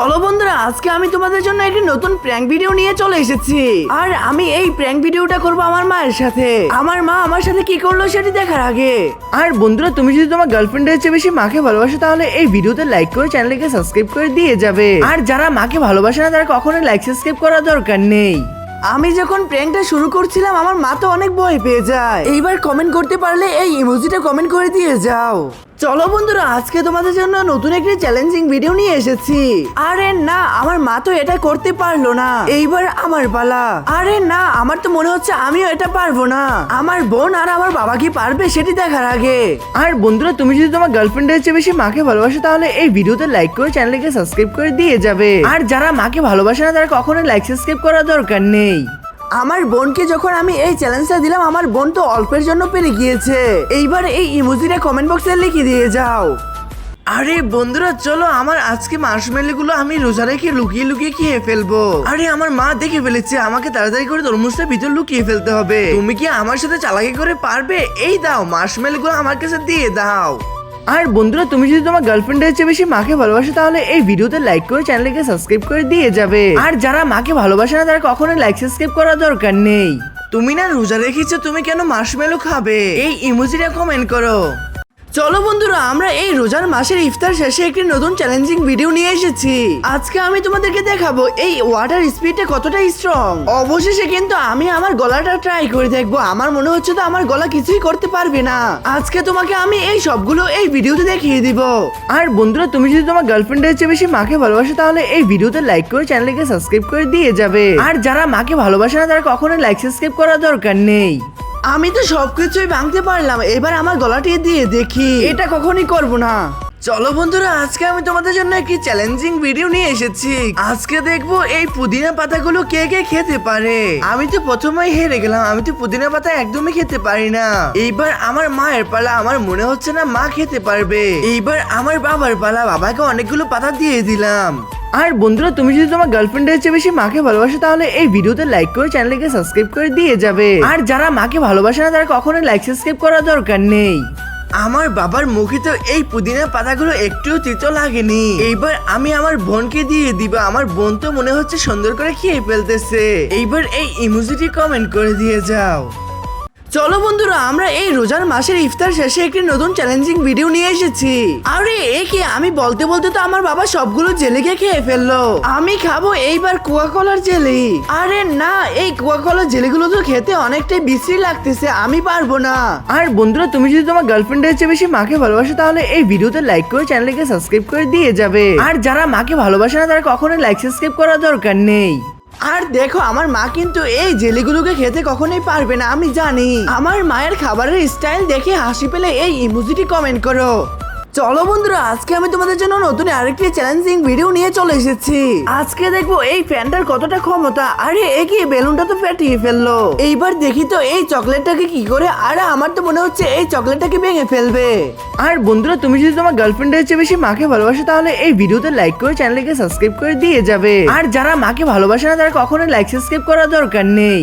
চলো বন্ধুরা, আজকে আমি তোমাদের জন্য একটি নতুন প্র্যাঙ্ক ভিডিও নিয়ে চলে এসেছি। আর আমি এই প্র্যাঙ্ক ভিডিওটা করব আমার মায়ের সাথে। আমার মা আমার সাথে কি করল সেটি দেখার আগে। আর বন্ধুরা, তুমি যদি তোমার গার্লফ্রেন্ডের চেয়ে বেশি মাকে ভালোবাসো, তাহলে এই ভিডিওতে লাইক করে চ্যানেলকে সাবস্ক্রাইব করে দিয়ে যাবে। আর যারা মাকে ভালোবাসে না, তারা কখনোই লাইক সাবস্ক্রাইব করার দরকার নেই। আমি যখন প্র্যাঙ্কটা শুরু করছিলাম, আমার মা তো অনেক ভয় পেয়ে যায়। এইবার কমেন্ট করতে পারলে এই ইমোজিটা কমেন্ট করে দিয়ে যাও। চলো বন্ধুরা, আজকে তোমাদের জন্য নতুন একটি চ্যালেঞ্জিং ভিডিও নিয়ে এসেছি। আরে না, আমার মা তো এটা করতে পারল না। এইবার আমার পালা। আরে না, আমার তো মনে হচ্ছে আমিও এটা পারব না। আমার বোন আর আমার বাবা কি পারবে সেটি দেখার আগে। আর বন্ধুরা, তুমি যদি তোমার গার্লফ্রেন্ডের চেয়ে বেশি মাকে ভালোবাসো, তাহলে এই ভিডিওতে লাইক করে চ্যানেলকে সাবস্ক্রাইব করে দিয়ে যাবে। আর যারা মাকে ভালোবাসে না, তারা কখনোই লাইক সাবস্ক্রাইব করার দরকার নেই। আমার বোনকে যখন আমি এই চ্যালেঞ্জটা দিলাম, আমার বোন তো অল্পের জন্য পেরে গিয়েছে। এইবার এই ইমোজিটা কমেন্ট বক্সে লিখে দিয়ে যাও। আরে বন্ধুরা, চলো আমার আজকে মার্শমেলোগুলো আমি রোজা রেখে লুকিয়ে লুকিয়ে খেয়ে ফেলব। আরে আমার মা দেখে ফেলেছে, আমাকে তাড়াতাড়ি করে তরমুজটা ভিতর লুকিয়ে ফেলতে হবে। তুমি কি আমার সাথে চালাকি করে পারবে? এই দাও মার্শমেলোগুলো আমার কাছে দিয়ে দাও। আর বন্ধুরা, তুমি যদি তোমার গার্লফ্রেন্ডের চেয়ে বেশি মাকে ভালোবাসো, তাহলে এই ভিডিওতে লাইক করে চ্যানেলকে সাবস্ক্রাইব করে দিয়ে যাবে। আর যারা মাকে ভালোবাসে না, তারা কখনো লাইক সাবস্ক্রাইব করার দরকার নেই। তুমি না রোজা রেখেছো, তুমি কেন মার্শমেলো খাবে? এই ইমোজিটা কমেন্ট করো। চলো বন্ধুরা, আমরা এই রোজার মাসের ইফতার শেষে একটি নতুন চ্যালেঞ্জিং ভিডিও নিয়ে এসেছি। আজকে আমি তোমাদেরকে দেখাবো এই ওয়াটার স্পিডটা কতটা স্ট্রং অবশেষে কিন্তু আমি আমার গলাটা ট্রাই করে দেখব। আমার মনে হচ্ছে তো আমার গলা কিছুই করতে পারবে না। আজকে তোমাকে আমি এই সবগুলো এই ভিডিওতে দেখিয়ে দিব। আর বন্ধুরা, তুমি যদি তোমার গার্লফ্রেন্ডের চেয়ে বেশি মাকে ভালোবাসো, তাহলে এই ভিডিওতে লাইক করে চ্যানেলকে সাবস্ক্রাইব করে দিয়ে যাবে। আর যারা মাকে ভালোবাসে না, তারা কখনোই লাইক সাবস্ক্রাইব করার দরকার নেই। আমি তো সবকিছুই ভাঙতে পারলাম। এবার আমার গলাটি দিয়ে দেখি। এটা কখনই করব না। চলো বন্ধুরা আজকে আমি তোমাদের জন্য একটি চ্যালেঞ্জিং ভিডিও নিয়ে এসেছি। আজকে দেখব এই পুদিনা পাতাগুলো কে কে খেতে পারে। আমি তো প্রথমেই হেরে গেলাম আমি তো পুদিনা পাতা একদমই খেতে পারি না। এইবার আমার মায়ের পালা আমার মনে হচ্ছে না মা খেতে পারবে। এইবার আমার বাবার পালা বাবাকে অনেকগুলো পাতা দিয়ে দিলাম। আর বন্ধুরা, তুমি যদি তোমার গার্লফ্রেন্ডের চেয়ে বেশি মাকে ভালোবাসো, তাহলে এই ভিডিওতে লাইক করে চ্যানেলকে সাবস্ক্রাইব করে দিয়ে যাবে। আর যারা মাকে ভালোবাসে না, তারা কখনোই লাইক সাবস্ক্রাইব করার দরকার নেই। আমার বাবার মুখে তো এই পুদিনা পাতাগুলো একটুও তিতো লাগেনি। এইবার আমি আমার বোনকে দিয়ে দিব। আমার বোন তো মনে হচ্ছে সুন্দর করে খেয়ে ফেলতেছে। এইবার এই ইমোজিটি কমেন্ট করে দিয়ে যাও। চলো বন্ধুরা, আমরা এই রোজার মাসের ইফতার শেষে একটি নতুন চ্যালেঞ্জিং ভিডিও নিয়ে এসেছি। আরে, এ কি? আমি বলতে বলতে তো আমার বাবা সবগুলো জেলিকে খেয়ে ফেলল। আমি খাব এইবার কোকা জেলি। আরে না, এই কোকা জেলিগুলো তো খেতে অনেকটাই বিশ্রী লাগতেছে, আমি পারব না। আর বন্ধুরা, তুমি যদি তোমার গার্লফ্রেন্ডের চেয়ে বেশি মাকে ভালোবাসো, তাহলে এই ভিডিওতে লাইক করে চ্যানেলকে সাবস্ক্রাইব করে দিয়ে যাবে। আর যারা মাকে ভালোবাসে না, তারা কখনোই লাইক সাবস্ক্রাইব করার দরকার নেই। আর দেখো, আমার মা কিন্তু এই জেলিগুলোকে খেতে কখনোই পারবে না, আমি জানি। আমার মায়ের খাবারের স্টাইল দেখে হাসি পেলে এই ইমোজিটি কমেন্ট করো। চলো বন্ধুরা, আজকে আমি তোমাদের জন্য নতুন আরেকটি চ্যালেঞ্জিং ভিডিও নিয়ে চলে এসেছি। আজকে দেখব এই ফ্যানটার কতটা ক্ষমতা। আরে, এ কি, বেলুনটা তো ফেটিয়ে ফেলল। এইবার দেখি তো এই চকলেটটাকে কি করে, আরে আমার তো মনে হচ্ছে এই চকলেটটাকে ভেঙে ফেলবে। আর বন্ধুরা, তুমি যদি তোমার গার্লফ্রেন্ডের চেয়ে বেশি মাকে ভালোবাসো, তাহলে এই ভিডিওতে লাইক করে চ্যানেলকে সাবস্ক্রাইব করে দিয়ে যাবে। আর যারা মাকে ভালোবাসে না, তারা কখনোই লাইক সাবস্ক্রাইব করার দরকার নেই।